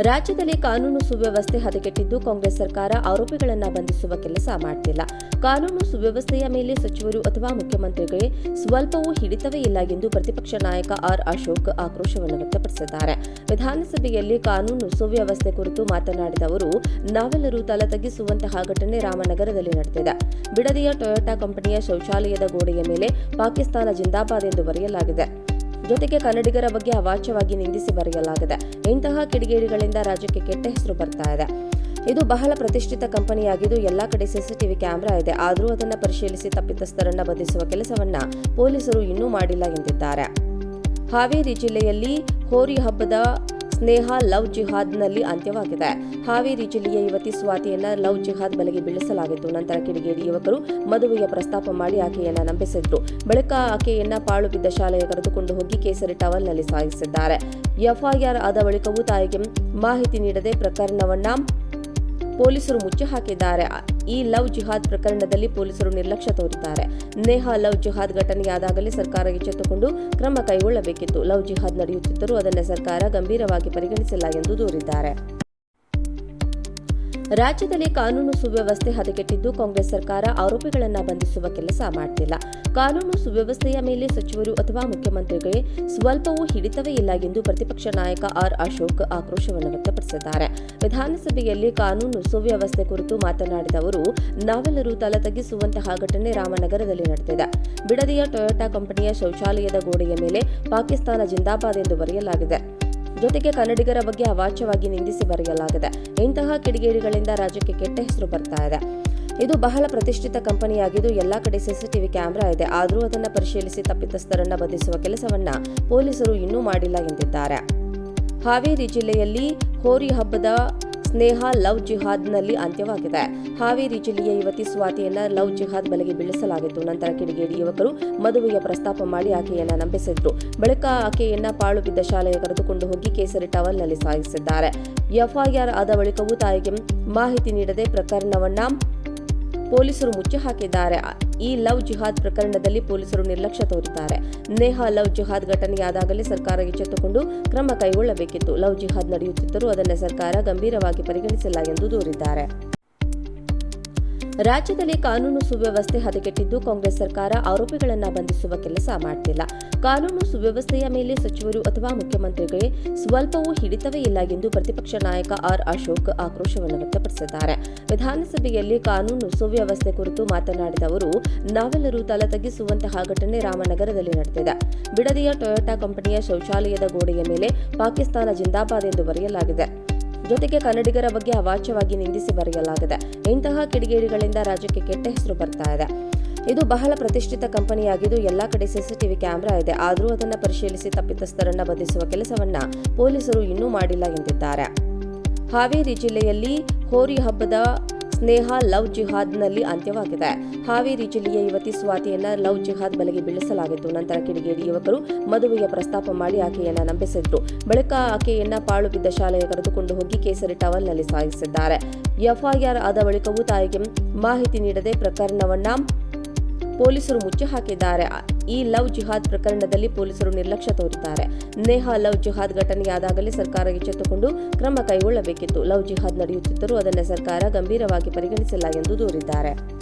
ರಾಜ್ಯದಲ್ಲಿ ಕಾನೂನು ಸುವ್ಯವಸ್ಥೆ ಹದಗೆಟ್ಟಿದ್ದು ಕಾಂಗ್ರೆಸ್ ಸರ್ಕಾರ ಆರೋಪಿಗಳನ್ನು ಬಂಧಿಸುವ ಕೆಲಸ ಮಾಡ್ತಿಲ್ಲ. ಕಾನೂನು ಸುವ್ಯವಸ್ಥೆಯ ಮೇಲೆ ಸಚಿವರು ಅಥವಾ ಮುಖ್ಯಮಂತ್ರಿಗಳಿಗೆ ಸ್ವಲ್ಪವೂ ಹಿಡಿತವೇ ಇಲ್ಲ ಎಂದು ಪ್ರತಿಪಕ್ಷ ನಾಯಕ ಆರ್ ಅಶೋಕ್ ಆಕ್ರೋಶವನ್ನು ವ್ಯಕ್ತಪಡಿಸಿದ್ದಾರೆ. ವಿಧಾನಸಭೆಯಲ್ಲಿ ಕಾನೂನು ಸುವ್ಯವಸ್ಥೆ ಕುರಿತು ಮಾತನಾಡಿದ ಅವರು, ನಾವೆಲ್ಲರೂ ತಲೆ ಘಟನೆ ರಾಮನಗರದಲ್ಲಿ ನಡೆದಿದೆ. ಬಿಡದಿಯ ಟೊಯೋಟಾ ಕಂಪನಿಯ ಶೌಚಾಲಯದ ಗೋಡೆಯ ಮೇಲೆ ಪಾಕಿಸ್ತಾನ ಜಿಂದಾಬಾದ್ ಎಂದು ಬರೆಯಲಾಗಿದೆ. ಜೊತೆಗೆ ಕನ್ನಡಿಗರ ಬಗ್ಗೆ ಅವಾಚ್ಯವಾಗಿ ನಿಂದಿಸಿ ಬರೆಯಲಾಗಿದೆ. ಇಂತಹ ಕಿಡಿಗೇಡಿಗಳಿಂದ ರಾಜ್ಯಕ್ಕೆ ಕೆಟ್ಟ ಹೆಸರು ಬರ್ತಾ ಇದೆ. ಇದು ಬಹಳ ಪ್ರತಿಷ್ಠಿತ ಕಂಪನಿಯಾಗಿದ್ದು ಎಲ್ಲಾ ಕಡೆ ಸಿಸಿಟಿವಿ ಕ್ಯಾಮೆರಾ ಇದೆ. ಆದರೂ ಅದನ್ನು ಪರಿಶೀಲಿಸಿ ತಪ್ಪಿತಸ್ಥರನ್ನ ಬಂಧಿಸುವ ಕೆಲಸವನ್ನ ಪೊಲೀಸರು ಇನ್ನೂ ಮಾಡಿಲ್ಲ ಎಂದಿದ್ದಾರೆ. ಹಾವೇರಿ ಜಿಲ್ಲೆಯಲ್ಲಿ ಹೋರಿ ಹಬ್ಬದ ಸ್ನೇಹ, ಲವ್ ಜಿಹಾದ್ನಲ್ಲಿ ಅಂತ್ಯವಾಗಿದೆ. ಹಾವೇರಿ ಜಿಲ್ಲೆಯ ಯುವತಿ ಸ್ವಾತಿಯನ್ನ ಲವ್ ಜಿಹಾದ್ ಬಲೆಗೆ ಬೀಳಿಸಲಾಗಿತ್ತು. ನಂತರ ಕಿಡಿಗೇಡಿ ಯುವಕರು ಮದುವೆಯ ಪ್ರಸ್ತಾಪ ಮಾಡಿ ಆಕೆಯನ್ನ ನಂಬಿಸಿದ್ರು. ಬಳಿಕ ಆಕೆಯನ್ನ ಪಾಳು ಬಿದ್ದ ಶಾಲೆಗೆ ಕರೆದುಕೊಂಡು ಹೋಗಿ ಕೇಸರಿ ಟವಲ್ನಲ್ಲಿ ಸಾಗಿಸಿದ್ದಾರೆ. ಎಫ್ಐಆರ್ ಆದ ಬಳಿಕವೂ ತಾಯಿಗೆ ಮಾಹಿತಿ ನೀಡದೆ ಪ್ರಕರಣವನ್ನ ಪೊಲೀಸರು ಮುಚ್ಚಿ ಹಾಕಿದ್ದಾರೆ. ಈ ಲವ್ ಜಿಹಾದ್ ಪ್ರಕರಣದಲ್ಲಿ ಪೊಲೀಸರು ನಿರ್ಲಕ್ಷ್ಯ ತೋರಿದ್ದಾರೆ. ನೇಹಾ ಲವ್ ಜಿಹಾದ್ ಘಟನೆಯಾದಾಗಲೇ ಸರ್ಕಾರ ಎಚ್ಚೆತ್ತುಕೊಂಡು ಕ್ರಮ ಕೈಗೊಳ್ಳಬೇಕಿತ್ತು. ಲವ್ ಜಿಹಾದ್ ನಡೆಯುತ್ತಿದ್ದರೂ ಅದನ್ನು ಸರ್ಕಾರ ಗಂಭೀರವಾಗಿ ಪರಿಗಣಿಸಿಲ್ಲ ಎಂದು ದೂರಿದ್ದಾರೆ. ರಾಜ್ಯದಲ್ಲಿ ಕಾನೂನು ಸುವ್ಯವಸ್ಥೆ ಹದಗೆಟ್ಟಿದ್ದು ಕಾಂಗ್ರೆಸ್ ಸರ್ಕಾರ ಆರೋಪಿಗಳನ್ನು ಬಂಧಿಸುವ ಕೆಲಸ ಮಾಡ್ತಿಲ್ಲ. ಕಾನೂನು ಸುವ್ಯವಸ್ಥೆಯ ಮೇಲೆ ಸಚಿವರು ಅಥವಾ ಮುಖ್ಯಮಂತ್ರಿಗಳಿಗೆ ಸ್ವಲ್ಪವೂ ಹಿಡಿತವೇ ಇಲ್ಲ ಎಂದು ಪ್ರತಿಪಕ್ಷ ನಾಯಕ ಆರ್ ಅಶೋಕ್ ಆಕ್ರೋಶವನ್ನು ವ್ಯಕ್ತಪಡಿಸಿದ್ದಾರೆ. ವಿಧಾನಸಭೆಯಲ್ಲಿ ಕಾನೂನು ಸುವ್ಯವಸ್ಥೆ ಕುರಿತು ಮಾತನಾಡಿದ ಅವರು, ನಾವೆಲ್ಲರೂ ತಲೆ ತಗ್ಗಿಸುವಂತಹ ಘಟನೆ ರಾಮನಗರದಲ್ಲಿ ನಡೆದಿದೆ. ಬಿಡದಿಯ ಟೊಯೋಟಾ ಕಂಪನಿಯ ಶೌಚಾಲಯದ ಗೋಡೆಯ ಮೇಲೆ ಪಾಕಿಸ್ತಾನ ಜಿಂದಾಬಾದ್ ಎಂದು ಬರೆಯಲಾಗಿದೆ. ಜೊತೆಗೆ ಕನ್ನಡಿಗರ ಬಗ್ಗೆ ಅವಾಚ್ಯವಾಗಿ ನಿಂದಿಸಿ ಬರೆಯಲಾಗಿದೆ. ಇಂತಹ ಕಿಡಿಗೇಡಿಗಳಿಂದ ರಾಜ್ಯಕ್ಕೆ ಕೆಟ್ಟ ಹೆಸರು ಬರ್ತಾ ಇದೆ. ಇದು ಬಹಳ ಪ್ರತಿಷ್ಠಿತ ಕಂಪನಿಯಾಗಿದ್ದು ಎಲ್ಲಾ ಕಡೆ ಸಿಸಿಟಿವಿ ಕ್ಯಾಮೆರಾ ಇದೆ. ಆದರೂ ಅದನ್ನು ಪರಿಶೀಲಿಸಿ ತಪ್ಪಿತಸ್ಥರನ್ನ ಬಂಧಿಸುವ ಕೆಲಸವನ್ನ ಪೊಲೀಸರು ಇನ್ನೂ ಮಾಡಿಲ್ಲ ಎಂದಿದ್ದಾರೆ. ಹಾವೇರಿ ಜಿಲ್ಲೆಯಲ್ಲಿ ಹೋರಿ ಹಬ್ಬದ ಸ್ನೇಹ ಲವ್ ಜಿಹಾದ್ನಲ್ಲಿ ಅಂತ್ಯವಾಗಿದೆ. ಹಾವೇರಿ ಜಿಲ್ಲೆಯ ಯುವತಿ ಸ್ವಾತಿಯನ್ನ ಲವ್ ಜಿಹಾದ್ ಬಲೆಗೆ ಬೀಳಿಸಲಾಗಿತ್ತು. ನಂತರ ಕಿಡಿಗೇಡಿ ಯುವಕರು ಮದುವೆಯ ಪ್ರಸ್ತಾಪ ಮಾಡಿ ಆಕೆಯನ್ನ ನಂಬಿಸಿದ್ರು. ಬಳಿಕ ಆಕೆಯನ್ನ ಪಾಳು ಬಿದ್ದ ಶಾಲೆಗೆ ಕರೆದುಕೊಂಡು ಹೋಗಿ ಕೇಸರಿ ಟವಲ್ನಲ್ಲಿ ಸಾಗಿಸಿದ್ದಾರೆ. ಎಫ್ಐಆರ್ ಆದ ಬಳಿಕವೂ ತಾಯಿಗೆ ಮಾಹಿತಿ ನೀಡದೆ ಪ್ರಕರಣವನ್ನ ಪೊಲೀಸರು ಮುಚ್ಚಿ ಹಾಕಿದ್ದಾರೆ. ಈ ಲವ್ ಜಿಹಾದ್ ಪ್ರಕರಣದಲ್ಲಿ ಪೊಲೀಸರು ನಿರ್ಲಕ್ಷ್ಯ ತೋರಿದ್ದಾರೆ. ನೇಹಾ ಲವ್ ಜಿಹಾದ್ ಘಟನೆಯಾದಾಗಲೇ ಸರ್ಕಾರ ಎಚ್ಚೆತ್ತುಕೊಂಡು ಕ್ರಮ ಕೈಗೊಳ್ಳಬೇಕಿತ್ತು. ಲವ್ ಜಿಹಾದ್ ನಡೆಯುತ್ತಿದ್ದರೂ ಅದನ್ನು ಸರ್ಕಾರ ಗಂಭೀರವಾಗಿ ಪರಿಗಣಿಸಿಲ್ಲ ಎಂದು ದೂರಿದ್ದಾರೆ. ರಾಜ್ಯದಲ್ಲಿ ಕಾನೂನು ಸುವ್ಯವಸ್ಥೆ ಹದಗೆಟ್ಟಿದ್ದು ಕಾಂಗ್ರೆಸ್ ಸರ್ಕಾರ ಆರೋಪಿಗಳನ್ನು ಬಂಧಿಸುವ ಕೆಲಸ ಮಾಡ್ತಿಲ್ಲ. ಕಾನೂನು ಸುವ್ಯವಸ್ಥೆಯ ಮೇಲೆ ಸಚಿವರು ಅಥವಾ ಮುಖ್ಯಮಂತ್ರಿಗಳಿಗೆ ಸ್ವಲ್ಪವೂ ಹಿಡಿತವೇ ಇಲ್ಲ ಎಂದು ಪ್ರತಿಪಕ್ಷ ನಾಯಕ ಆರ್ ಅಶೋಕ್ ಆಕ್ರೋಶವನ್ನು ವ್ಯಕ್ತಪಡಿಸಿದ್ದಾರೆ. ವಿಧಾನಸಭೆಯಲ್ಲಿ ಕಾನೂನು ಸುವ್ಯವಸ್ಥೆ ಕುರಿತು ಮಾತನಾಡಿದ ಅವರು, ನಾವೆಲ್ಲರೂ ತಲೆ ತಗ್ಗಿಸುವಂತಹ ಘಟನೆ ರಾಮನಗರದಲ್ಲಿ ನಡೆದಿದೆ. ಬಿಡದಿಯ ಟೊಯೋಟಾ ಕಂಪನಿಯ ಶೌಚಾಲಯದ ಗೋಡೆಯ ಮೇಲೆ ಪಾಕಿಸ್ತಾನ ಜಿಂದಾಬಾದ್ ಎಂದು ಬರೆಯಲಾಗಿದೆ. ಜೊತೆಗೆ ಕನ್ನಡಿಗರ ಬಗ್ಗೆ ಅವಾಚ್ಯವಾಗಿ ನಿಂದಿಸಿ ಬರೆಯಲಾಗಿದೆ. ಇಂತಹ ಕಿಡಿಗೇಡಿಗಳಿಂದ ರಾಜ್ಯಕ್ಕೆ ಕೆಟ್ಟ ಹೆಸರು ಬರ್ತಾ ಇದೆ. ಇದು ಬಹಳ ಪ್ರತಿಷ್ಠಿತ ಕಂಪನಿಯಾಗಿದ್ದು ಎಲ್ಲಾ ಕಡೆ ಸಿಸಿಟಿವಿ ಕ್ಯಾಮೆರಾ ಇದೆ. ಆದರೂ ಅದನ್ನು ಪರಿಶೀಲಿಸಿ ತಪ್ಪಿತಸ್ಥರನ್ನ ಬಂಧಿಸುವ ಕೆಲಸವನ್ನ ಪೊಲೀಸರು ಇನ್ನೂ ಮಾಡಿಲ್ಲ ಎಂದಿದ್ದಾರೆ. ಹಾವೇರಿ ಜಿಲ್ಲೆಯಲ್ಲಿ ಹೋರಿ ಹಬ್ಬದ ಸ್ನೇಹ, ಲವ್ ಜಿಹಾದ್ನಲ್ಲಿ ಅಂತ್ಯವಾಗಿದೆ. ಹಾವೇರಿ ಜಿಲ್ಲೆಯ ಯುವತಿ ಸ್ವಾತಿಯನ್ನ ಲವ್ ಜಿಹಾದ್ ಬಲೆಗೆ ಬೀಳಿಸಲಾಗಿತ್ತು. ನಂತರ ಕಿಡಿಗೇಡಿ ಯುವಕರು ಮದುವೆಯ ಪ್ರಸ್ತಾಪ ಮಾಡಿ ಆಕೆಯನ್ನ ನಂಬಿಸಿದ್ರು. ಬಳಿಕ ಆಕೆಯನ್ನ ಪಾಳು ಬಿದ್ದ ಶಾಲೆಗೆ ಕರೆದುಕೊಂಡು ಹೋಗಿ ಕೇಸರಿ ಟವಲ್ನಲ್ಲಿ ಸಾಗಿಸಿದ್ದಾರೆ. ಎಫ್ಐಆರ್ ಆದ ಬಳಿಕವೂ ತಾಯಿಗೆ ಮಾಹಿತಿ ನೀಡದೆ ಪ್ರಕರಣವನ್ನ ಪೊಲೀಸರು ಮುಚ್ಚಿ ಹಾಕಿದ್ದಾರೆ. ಈ ಲವ್ ಜಿಹಾದ್ ಪ್ರಕರಣದಲ್ಲಿ ಪೊಲೀಸರು ನಿರ್ಲಕ್ಷ್ಯ ತೋರಿದ್ದಾರೆ. ನೇಹಾ ಲವ್ ಜಿಹಾದ್ ಘಟನೆಯಾದಾಗಲೇ ಸರ್ಕಾರ ಎಚ್ಚೆತ್ತುಕೊಂಡು ಕ್ರಮ ಕೈಗೊಳ್ಳಬೇಕಿತ್ತು. ಲವ್ ಜಿಹಾದ್ ನಡೆಯುತ್ತಿದ್ದರೂ ಅದನ್ನು ಸರ್ಕಾರ ಗಂಭೀರವಾಗಿ ಪರಿಗಣಿಸಿಲ್ಲ ಎಂದು ದೂರಿದ್ದಾರೆ.